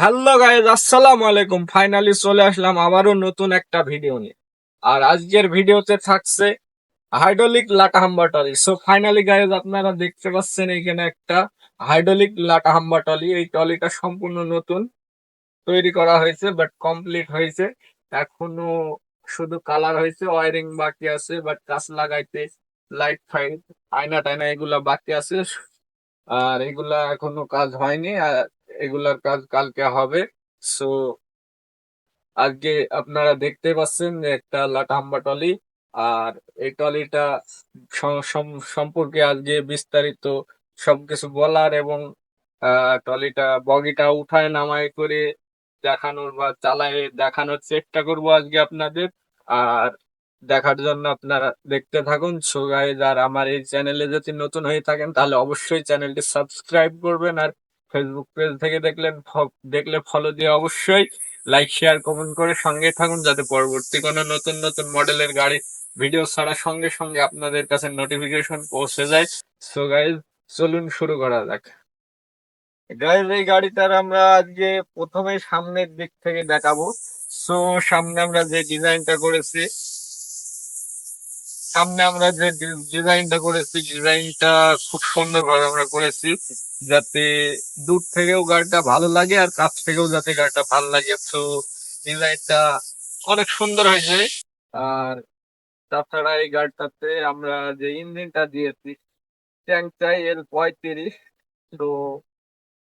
Hello guys, আসসালামু আলাইকুম। Finally চলে আসলাম আবারও নতুন একটা ভিডিও নিয়ে। আর আজকের ভিডিওতে থাকছে হাইড্রোলিক লাটাহাম্বা টলি সো ফাইনালি গাইজ, আপনারা দেখতে পাচ্ছেন এখানে একটা হাইড্রোলিক লাটাহাম্বা টলি এই টলিটা সম্পূর্ণ নতুন তৈরি করা হয়েছে বাট কমপ্লিট হয়েছে। এখনও শুধু কালার হয়েছে ওয়ারিং বাকি আছে বাট কাজ লাগাইতে লাইট ফাইট আয়না টায়না এগুলা বাকি আছে। আর এগুলা এখনও কাজ হয়নি। আর এগুলার কাজ কালকে হবে। সো আজকে আপনারা দেখতে পাচ্ছেন যে একটা লাটাম্বা টলি আর এই টলিটা সম- সম- সম্পর্কে আজকে বিস্তারিত সবকিছু বলার এবং টলিটা বগিটা উঠায় নামায় করে দেখানোর বা চালায় দেখানোর চেষ্টা করব আজকে আপনাদের। আর দেখার জন্য আপনারা দেখতে থাকুন। সো গাইজ আর আমার এই চ্যানেলে যদি নতুন হয়ে থাকেন, তাহলে অবশ্যই চ্যানেলটি সাবস্ক্রাইব করবেন আর ফেসবুক পেজ থেকে দেখলেন দেখলে ফলো দিয়ে অবশ্যই লাইক শেয়ার কমেন্ট করে সঙ্গে থাকুন যাতে পরবর্তী কোনো নতুন নতুন মডেলের গাড়ি ভিডিও ছাড়ার সঙ্গে সঙ্গে আপনাদের কাছে নোটিফিকেশন পৌঁছে যায়। সো গাইজ চলুন শুরু করা যাক। গাইজ এই গাড়িটার আমরা আজকে প্রথমে সামনের দিক থেকে দেখাবো। সো সামনে আমরা যে ডিজাইনটা করেছি সামনে আমরা যে ডিজাইনটা করেছি ডিজাইনটা খুব সুন্দর ভাবে আমরা করেছি, যাতে দূর থেকেও গাড়িটা ভালো লাগে আর কাছ থেকেও যাতে গাড়িটা ভালো লাগে। তো ডিজাইনটা অনেক সুন্দর হয়েছে। আর তাছাড়া এই গাড়িটাতে আমরা যে ইঞ্জিনটা দিয়েছি ট্যাঙ্কটাই এল পঁয়ত্রিশ। তো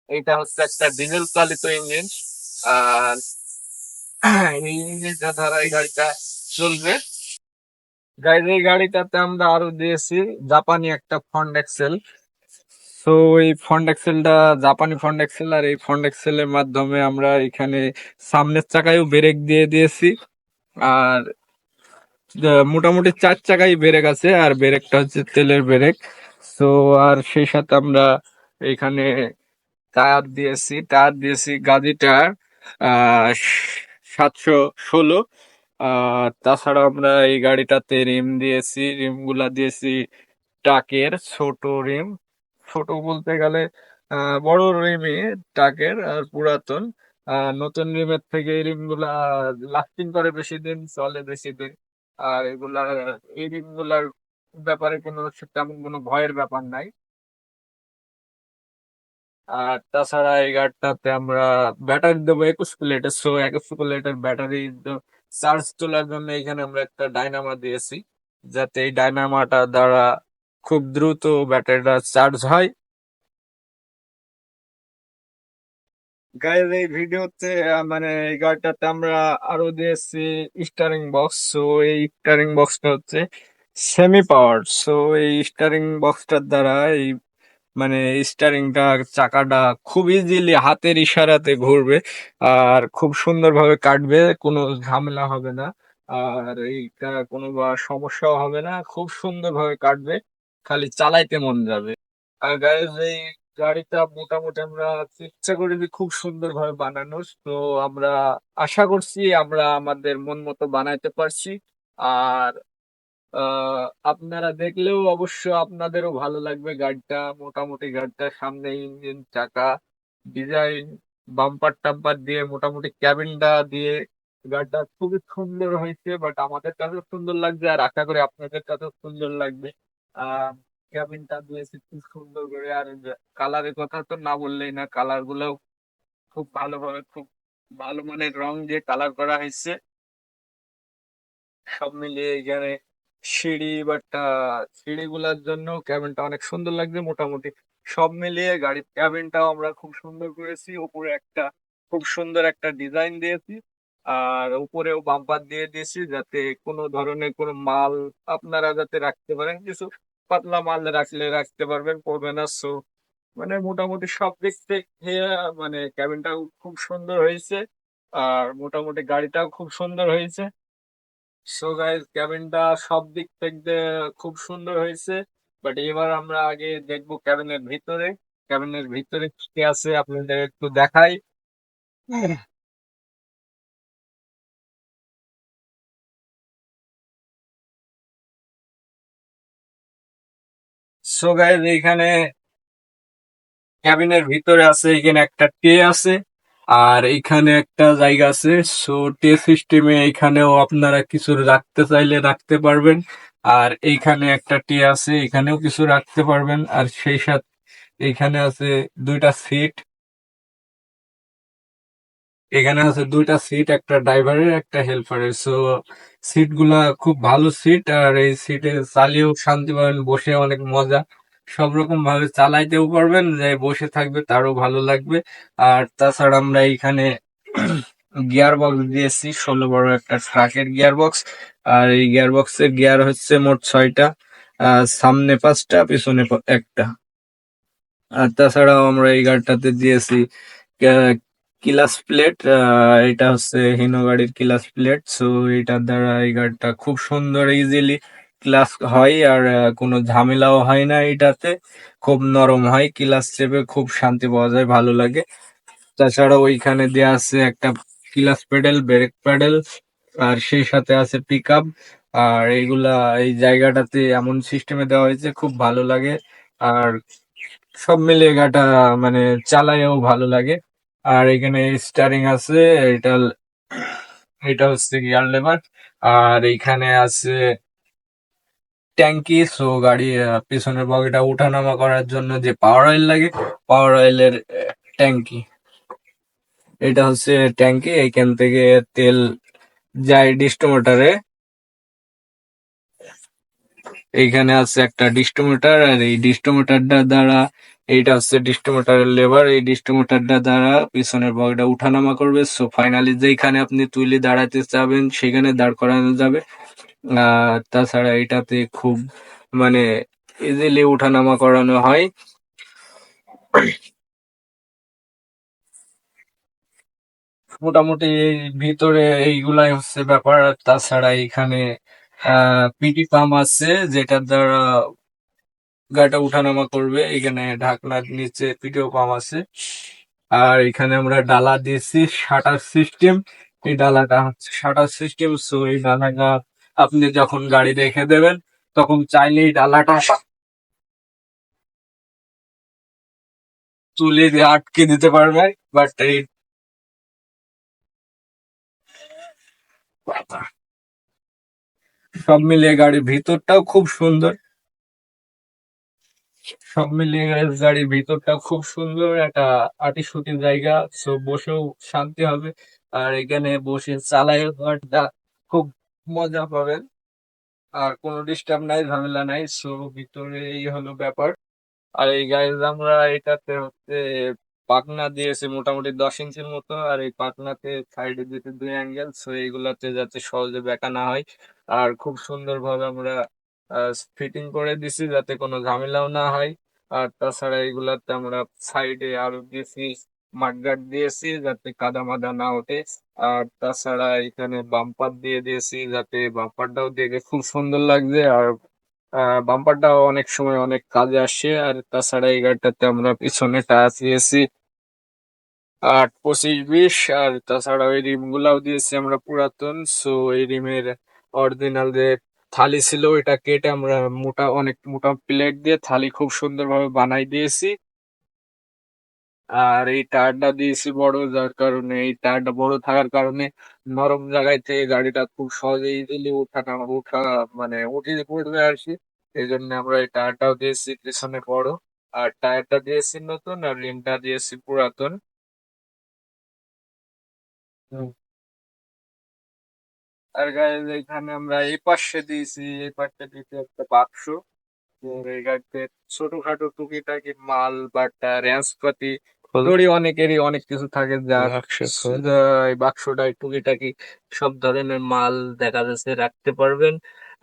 এটা হচ্ছে একটা ডিজেল চালিত ইঞ্জিন। আর এই ইঞ্জিনটা দ্বারা এই গাড়িটা চলবে। এই গাড়িটাতে আমরা আরও দিয়েছি জাপানি একটা ফন্ড এক্সেল তো এই ফন্ড এক্সেলটা জাপানি ফন্ড এক্সেল আর এই ফন্ড এক্সেলের মাধ্যমে আমরা এখানে সামনের চাকায়ও ব্রেক দিয়ে দিয়েছি। আর মোটামুটি চার চাকায় ব্রেক আছে আর ব্রেকটা হচ্ছে তেলের ব্রেক তো আর সেই সাথে আমরা এখানে টায়ার দিয়েছি। টায়ার দিয়েছি টায়ার আহ, সাতশো ষোলো। আর তাছাড়া আমরা এই গাড়িটাতে রিম দিয়েছি রিমগুলা দিয়েছি টাকের, ছোট রিম। ছোট বলতে গেলে বড় রিমই টাকের আর পুরাতন। নতুন রিমের থেকে রিমগুলা লাস্টিং করে বেশি দিন, চলে বেশি দিন। আর এগুলা, এই রিমগুলার ব্যাপারে কোনো তেমন কোনো ভয়ের ব্যাপার নাই। আর তাছাড়া এই গাড়িটাতে আমরা ব্যাটারি দেবো একুশ প্লেটের সো একুশ প্লেটের ব্যাটারি চার্জ তোলার জন্য এখানে আমরা একটা ডাইনামা দিয়েছি, যাতে এই ডাইনামাটা দ্বারা খুব দ্রুত ব্যাটারিটা চার্জ হয়। গাইজ, এই ভিডিওতে মানে এই গাড়িটাতে আমরা আরও দিয়েছি স্টারিং বক্স। সো এই স্টারিং বক্সটা হচ্ছে সেমি পাওয়ার সো এই স্টারিং বক্সটার দ্বারা এই মানে স্টারিংটা চাকাটা খুব ইজিলি হাতের ইশারাতে ঘুরবে আর খুব সুন্দরভাবে কাটবে, কোনো ঝামেলা হবে না। আর এইটা কোনো বা সমস্যাও হবে না, খুব সুন্দরভাবে কাটবে, খালি চালাইতে মন যাবে। আর গাইজ এই গাড়িটা মোটামুটি আমরা চেষ্টা করেছি খুব সুন্দরভাবে বানানোর। তো আমরা আশা করছি আমরা আমাদের মন মতো বানাইতে পারছি। আর আপনারা দেখলেও অবশ্য আপনাদেরও ভালো লাগবে গাড়িটা। মোটামুটি গাড়িটার সামনে ইঞ্জিন, চাকা, ডিজাইন, বাম্পার টাম্পার দিয়ে, মোটামুটি ক্যাবিনটা দিয়ে গাড়িটা খুবই সুন্দর হয়েছে, বাট আমাদের কাছেও সুন্দর লাগছে আর আশা করি আপনাদের কাছেও সুন্দর লাগবে। আহ, ক্যাবিনটা দিয়েছে খুব সুন্দর করে আর কালারের কথা তো না বললেই না কালার গুলোও খুব ভালোভাবে, খুব ভালো মানের রং দিয়ে কালার করা হয়েছে। সব মিলিয়ে এখানে সিঁড়ি বাট সিঁড়িগুলোর জন্য ক্যাবিনটা অনেক সুন্দর লাগছে মোটামুটি। সব মিলিয়ে গাড়ির ক্যাবিনটাও আমরা খুব সুন্দর করেছি। উপরে একটা খুব সুন্দর একটা ডিজাইন দিয়েছি। আর উপরেও বাম্পার দিয়ে দিয়েছি যাতে কোনো ধরনের কোনো মাল আপনারা যাতে রাখতে পারেন, কিছু পাতলা মাল রাখলে রাখতে পারবেন পড়বে না। সো মানে মোটামুটি সব দিক থেকে মানে ক্যাবিনটাও খুব সুন্দর হয়েছে। আর মোটামুটি গাড়িটাও খুব সুন্দর হয়েছে। সো গাইজ ক্যাবিনটা সব দিক থেকে খুব সুন্দর হয়েছে বাট এবার আমরা আগে দেখব ক্যাবিনের ভিতরে। ক্যাবিনের ভিতরে কি আছে আপনাদের একটু দেখাই। সো গাইজ এখানে ক্যাবিনের ভিতরে আছে, এখানে একটা ট্রে আছে। আর এইখানে একটা জায়গা আছে সো টে সিস্টেমে এইখানেও আপনারা কিছু রাখতে চাইলে রাখতে পারবেন। আর এইখানে একটা টে আছে, এখানেও কিছু রাখতে পারবেন। আর সেই সাথে এইখানে আছে দুইটা সিট এখানে আছে দুইটা সিট একটা ড্রাইভারের একটা হেল্পারের সো সিটগুলা খুব ভালো সিট আর এই সিটে চালিয়েও শান্তি পাবেন বসে অনেক মজা। সব রকম ভাবে চালাইতেও পারবেন, যে বসে থাকবে তারও ভালো লাগবে। আর তাছাড়া আমরা এইখানে গিয়ার বক্স দিয়েছি, ষোলো বড় একটা ট্রাকের গিয়ার বক্স আর এই গিয়ার বক্সের গিয়ার হচ্ছে মোট ছয়টা সামনে পাঁচটা, পিছনে একটা। আর তাছাড়াও আমরা এই গাড়িটাতে দিয়েছি কিলাস প্লেট এটা হচ্ছে হিনো গাড়ির কিলাস প্লেট। সো এটার দ্বারা এই গাড়িটা খুব সুন্দর ইজিলি ক্লাস হয় আর কোনো ঝামেলাও হয় না এটাতে। খুব নরম হয়, ক্লাস চেপে খুব শান্তি পাওয়া যায়, ভালো লাগে। তাছাড়া ওইখানে দেওয়া আছে একটা ক্লাস প্যাডেল ব্রেক প্যাডেল, আর সেই সাথে আছে পিক আপ আর এইগুলা, এই জায়গাটাতে এমন সিস্টেমে দেওয়া হয়েছে, খুব ভালো লাগে। আর সব মিলে গাটা মানে চালাইও ভালো লাগে। আর এখানে স্টারিং আছে, এটা এটা হচ্ছে গিয়ার লেভার আর এইখানে আছে ট্যাঙ্কি সো গাড়ি পিছনের বগিটা উঠানামা করার জন্য যে পাওয়ার অয়েল লাগে পাওয়ার অয়েলের ট্যাঙ্কি এটা হচ্ছে ট্যাঙ্কি এইখান থেকে তেল যায় ডিস্টোমিটারে। এইখানে আছে একটা ডিস্টোমিটার, আর এই ডিস্টোমিটারটা দ্বারা, এইটা হচ্ছে ডিস্টোমিটারের লেবার এই ডিস্টোমিটারটা দ্বারা পিছনের বগিটা উঠানামা করবে। সো ফাইনালি যেখানে আপনি তুলে দাঁড়াতে চাবেন, সেখানে দাঁড় করানো যাবে। আর তাছাড়া এটাতে খুব মানে ইজিলি উঠানামা করানো হয়। মোটামুটি এই ভিতরে এইগুলাই হচ্ছে ব্যাপার। তাছাড়া এখানে পিটি পাম্প আছে, যেটার দ্বারা গাড়িটা উঠানামা করবে। এখানে ঢাকনার নিচে পিটিও পাম্প আছে। আর এখানে আমরা ডালা দিয়েছি, শাটার সিস্টেম। এই ডালাটা হচ্ছে শাটার সিস্টেম। সো এই ডালাটা আপনি যখন গাড়ি রেখে দেবেন, তখন চাইলেই ডালাটা তুলে দিয়ে আটকে দিতে পারবে বাট এই সব মিলিয়ে গাড়ির ভিতরটাও খুব সুন্দর। সব মিলিয়ে গাড়ির ভিতরটা খুব সুন্দর, একটা আটিশুটি জায়গা সো বসেও শান্তি হবে। আর এখানে বসে গাড়িটা খুব মজা পাবেন। আর কোনো ডিস্টার্ব নাই, ঝামেলা নাই। সো ভিতরে এই হলো ব্যাপার। আর এই গাড়ির আমরা এটাতে হচ্ছে পাখনা দিয়েছি মোটামুটি দশ ইঞ্চির মতো। আর এই পাখনাতে সাইডে দিতে দুই অ্যাঙ্গেল সো এইগুলাতে যাতে সহজে বেঁকা না হয়। আর খুব সুন্দরভাবে আমরা ফিটিং করে দিছি যাতে কোনো ঝামেলাও না হয়। আর তাছাড়া এইগুলাতে আমরা সাইডে আরও দিয়েছি মাঠগার্ড দিয়েছি যাতে কাদা মাদা না ওঠে। আর তাছাড়া এখানে বাম্পার দিয়ে দিয়েছি যাতে বাম্পারটাও দেখে খুব সুন্দর লাগছে। আর বাম্পারটাও অনেক সময় অনেক কাজে আসে। আর তাছাড়া এই গাড়িটাতে আমরা পিছনে টায়ার দিয়েছি আট পঁচিশ বিশ। আর তাছাড়া ওই রিম গুলাও দিয়েছি আমরা পুরাতন। সো এই রিমের অরিজিনাল যে থালি ছিল, ওইটা কেটে আমরা মোটা, অনেক মোটা প্লেট দিয়ে থালি খুব সুন্দরভাবে বানাই দিয়েছি। আর এই টায়ারটা দিয়েছি বড়, যার কারণে এই টায়ারটা বড় থাকার কারণে নরম জায়গায় থেকে গাড়িটা খুব সহজে ইজিলি উঠানো উঠা মানে উঠিয়ে পড়বে আর কি। এই জন্য আমরা এই টায়ারটাও দিয়েছি পিছনে বড়। আর টায়ারটা দিয়েছি নতুন আর রিমটা দিয়েছি পুরাতন। আর গাইজ এখানে আমরা এই পাশে দিয়েছি, এই পাশে দিয়েছি একটা বাক্স। এই গাড়িতে ছোটখাটো টুকিটাকি মাল বা বাটা রেঞ্জপাতি দড়ি অনেকেরই অনেক কিছু থাকে যা এই বাক্সটায় টুকিটাকি সব ধরনের মাল দেখা যাচ্ছে রাখতে পারবেন।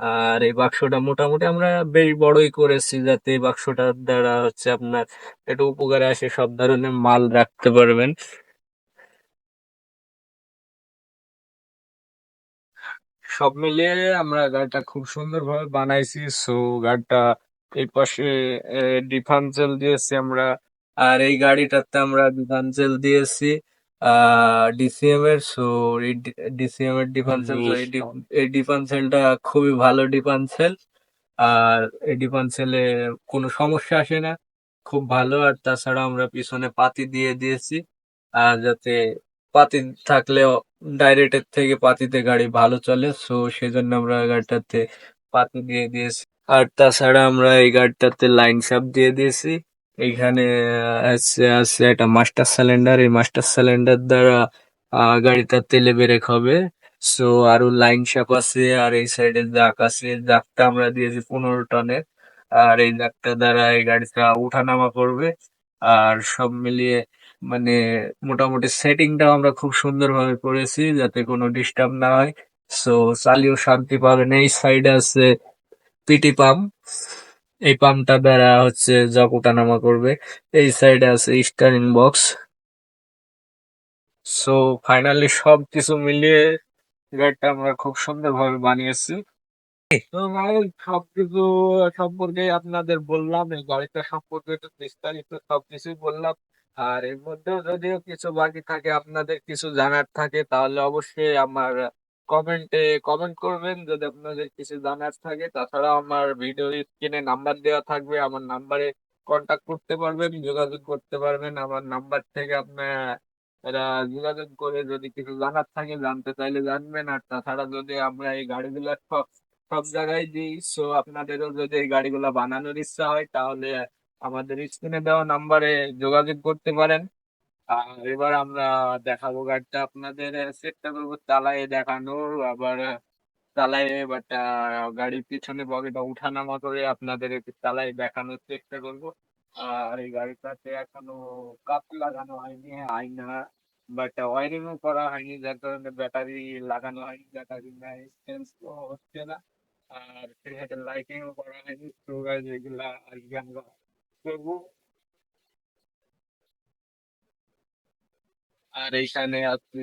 আর এই বাক্সটা মোটামুটি আমরা বেশ বড়ই করেছি যাতে এই বাক্সটার দ্বারা হচ্ছে আপনার একটু উপকারে আসে সব ধরনের মাল রাখতে পারবেন। সব মিলিয়ে আমরা গাড়িটা খুব সুন্দর ভাবে বানাইছি। সো গাড়িটা এই পাশে ডিফারেন্সিয়াল দিয়েছি আমরা। আর এই গাড়িটাতে আমরা ডিফারেন্সিয়াল দিয়েছি ডিসিএম এর সো এই ডিসিএম এর ডিফারেন্সিয়াল এই ডিফারেন্সিয়ালটা খুবই ভালো ডিফারেন্সিয়াল আর এই ডিফারেন্সিয়ালে কোনো সমস্যা আসে না খুব ভালো। আর তাছাড়া আমরা পিছনে পাতি দিয়ে দিয়েছি আর যাতে পাতি থাকলে ডাইরেক্টের থেকে পাতিতে গাড়ি ভালো চলে। সো সেজন্য আমরা গাড়িটাতে পাতি দিয়ে দিয়েছি। আর তাছাড়া আমরা এই গাড়িটাতে লাইন সাপ দিয়ে দিয়েছি। এইখানে আহ, আছে আছে একটা মাস্টার সিলিন্ডার এই মাস্টার সিলিন্ডার দ্বারা আহ, গাড়িটা তেলে বেরেক হবে। সো আরও লাইন সাপ আছে আর এই সাইডে জাক আছে। জাকটা আমরা দিয়েছি পনেরো টনের আর এই জাকটা দ্বারা এই গাড়িটা উঠানামা করবে। আর সব মিলিয়ে মানে মোটামুটি সেটিংটাও আমরা খুব সুন্দরভাবে করেছি যাতে কোনো ডিস্টার্ব না হয়। সো চালিয়েও শান্তি পাবেন। এই সাইডে আছে পিটি পাম্প এই পাম্পটা দ্বারা হচ্ছে জগ ওঠানামা করবে। এই সাইডে আছে স্টারিং বক্স সো ফাইনালি সব কিছু মিলিয়ে গাড়িটা আমরা খুব সুন্দরভাবে বানিয়েছি। সবকিছু সম্পর্কে আপনাদের বললাম, এই গাড়িটা সম্পর্কে একটু বিস্তারিত সবকিছুই বললাম। আর এর মধ্যেও যদিও কিছু বাকি থাকে, আপনাদের কিছু জানার থাকে, তাহলে অবশ্যই আমার কমেন্টে কমেন্ট করবেন যদি আপনাদের কিছু জানার থাকে। তাছাড়া আমার ভিডিও স্ক্রিনে নাম্বার দেওয়া থাকবে। আমার নাম্বারে কন্টাক্ট করতে পারবেন, যোগাযোগ করতে পারবেন। আমার নাম্বার থেকে আপনার এরা যোগাযোগ করে যদি কিছু জানার থাকে, জানতে চাইলে জানবেন। আর তাছাড়া যদি আমরা এই গাড়িগুলো সব সব জায়গায় দিই সো আপনাদেরও যদি এই গাড়িগুলো বানানোর ইচ্ছা হয়, তাহলে আমাদের স্ক্রিনে দেওয়া নাম্বারে যোগাযোগ করতে পারেন। আর এবার আমরা দেখাবো গাড়িটা আপনাদের চেষ্টা করব চালায়ে দেখানোর আবার চালায়ে বাট গাড়ির পিছনে বগিটা উঠানামা করে আপনাদের চালায়ে দেখানোর চেষ্টা করব। আর এই গাড়িটাতে এখনও কাপ লাগানো হয়নি, আয়না বাট ওয়ারিংও করা হয়নি, যার কারণে ব্যাটারি লাগানো হয়নি, ব্যাটারি চেঞ্জ হচ্ছে না। আর সেক্ষেত্রে লাইটিংও করা হয়নি, তো এগুলা করব। আর এইখানে আপনি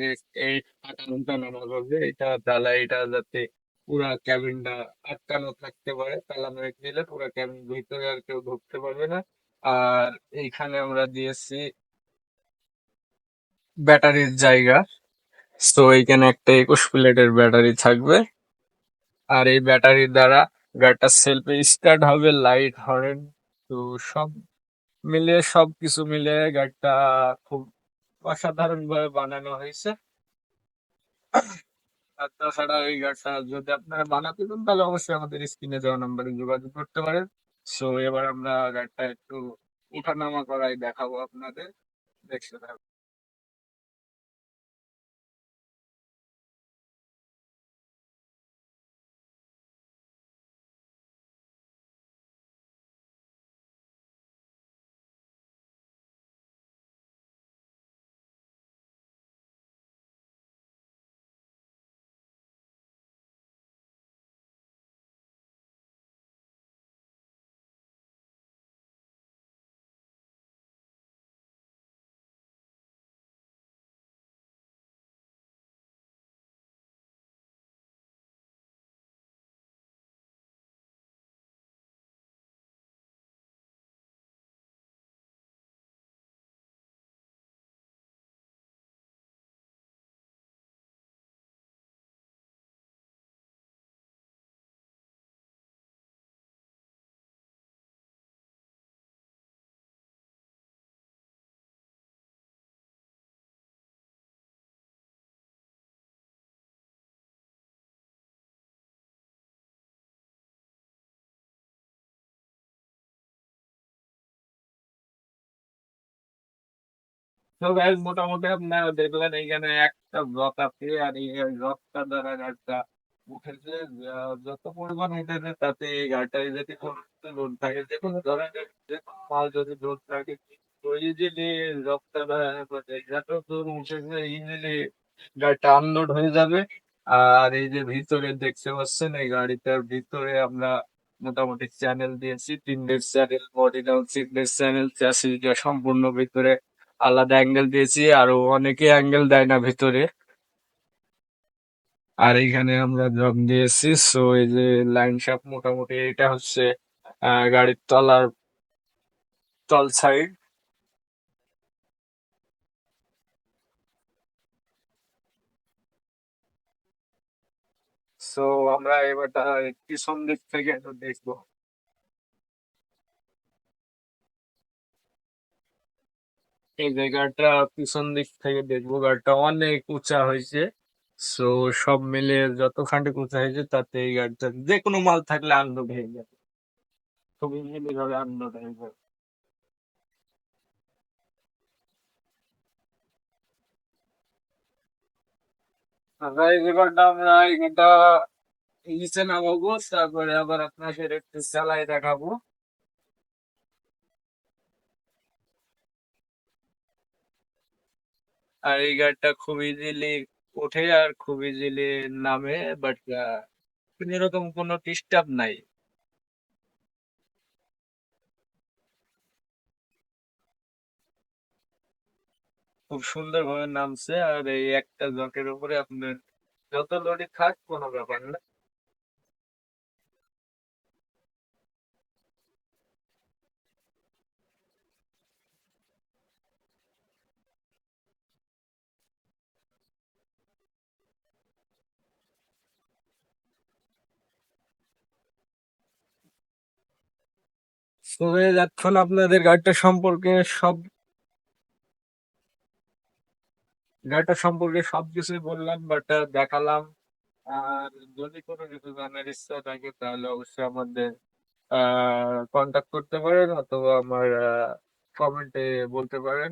এই আটানোটা নামা করবে এটা তাহলে এটা যাতে পুরা ক্যাবিনটা আটকানো থাকতে পারে। মেরে দিলে পুরা ক্যাবিন ভিতরে আর কেউ ঢুকতে পারবে না। আর এইখানে আমরা দিয়েছি ব্যাটারির জায়গা। তো এইখানে একটা একুশ প্লেটের ব্যাটারি থাকবে। আর এই ব্যাটারির দ্বারা গাড়িটা সেলফে স্টার্ট হবে লাইট হরেন তো সব মিলিয়ে সব কিছু মিলিয়ে গাড়িটা খুব অসাধারণ ভাবে বানানো হয়েছে। আর তাছাড়া ওই গাছটা যদি আপনারা বানাতে চান, তাহলে অবশ্যই আমাদের স্ক্রিনে দেওয়া নাম্বারে যোগাযোগ করতে পারেন। সো এবার আমরা গাড়িটা একটু উঠানামা করাই দেখাবো আপনাদের। দেখতে থাকুন। তো গাইজ মোটামুটি আপনারা দেখলেন, এইখানে একটা ব্লক আছে, আর এই ব্লকটা দ্বারা গাড়িটা উঠেছে যত পরিমাণ উঠেছে তাতে এই গাড়িটায় যদি লোড থাকে, যে কোনো ধরনের যে কোনো মাল যদি লোড থাকে, তো ইজিলি ব্লকটা যত দূর উঠেছে ইজিলি গাড়িটা আনলোড হয়ে যাবে। আর এই যে ভিতরে দেখতে পাচ্ছেন, এই গাড়িটার ভিতরে আমরা মোটামুটি চ্যানেল দিয়েছি, তিনটের চ্যানেল বডি ডাউন তিনটের চ্যানেল চ্যাসিসটা সম্পূর্ণ ভিতরে আলাদা অ্যাঙ্গেল দিয়েছি, আরও অনেকে অ্যাঙ্গেল দেয় না ভিতরে। আর এইখানে আমরা জগ দিয়েছি সো এই যে লাইন শাপ মোটামুটি এটা হচ্ছে গাড়ির তলার তল সাইড সো আমরা এবারটা পিছন দিক থেকে দেখব। এই জায়গাটা পিছন দিক থেকে দেখব। গাড়িটা অনেক উঁচা হয়েছে। সো সব মিলে যতখানি উঁচা হয়েছে, তাতে এই গাড়িটা যে কোনো মাল থাকলে আনলোড হয়ে যাবে। খুব ইজিলি ভাবে আনলোড হয়ে যাবে আমরা এটা নিচে তারপরে আবার আপনাকে চালাই দেখাবো। আর এই গাড়িটা খুব ইজিলি ওঠে আর খুব ইজিলি নামে বাট এরকম কোনো ডিস্টার্ব নাই। খুব সুন্দর ভাবে নামছে, আর এই একটা জকের উপরে আপনার যত লোডই থাক, কোনো ব্যাপার না। তবে এখন আপনাদের গাড়িটা সম্পর্কে সব গাড়িটা সম্পর্কে সবকিছুই বললাম বাট দেখালাম। আর যদি কোনো কিছু জানার ইচ্ছা থাকে, তাহলে অবশ্যই আমাদের কন্টাক্ট করতে পারেন অথবা আমার কমেন্টে বলতে পারেন।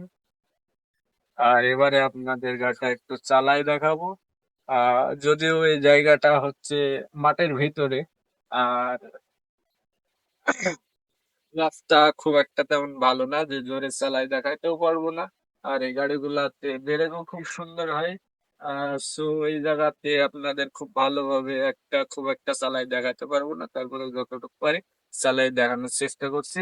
আর এবারে আপনাদের গাড়িটা একটু চালাই দেখাবো। যদিও এই জায়গাটা হচ্ছে মাঠের ভিতরে, আর রাস্তা খুব একটা তেমন ভালো না, যে জোরে চালাই দেখাইতেও পারব না। আর এই গাড়িগুলাতে বেড়েও খুব সুন্দর হয়। সো এই জায়গাতে আপনাদের খুব ভালোভাবে একটা, খুব একটা চালাই দেখাতে পারব না তারপরে যতটুকু পারি চালাই দেখানোর চেষ্টা করছি।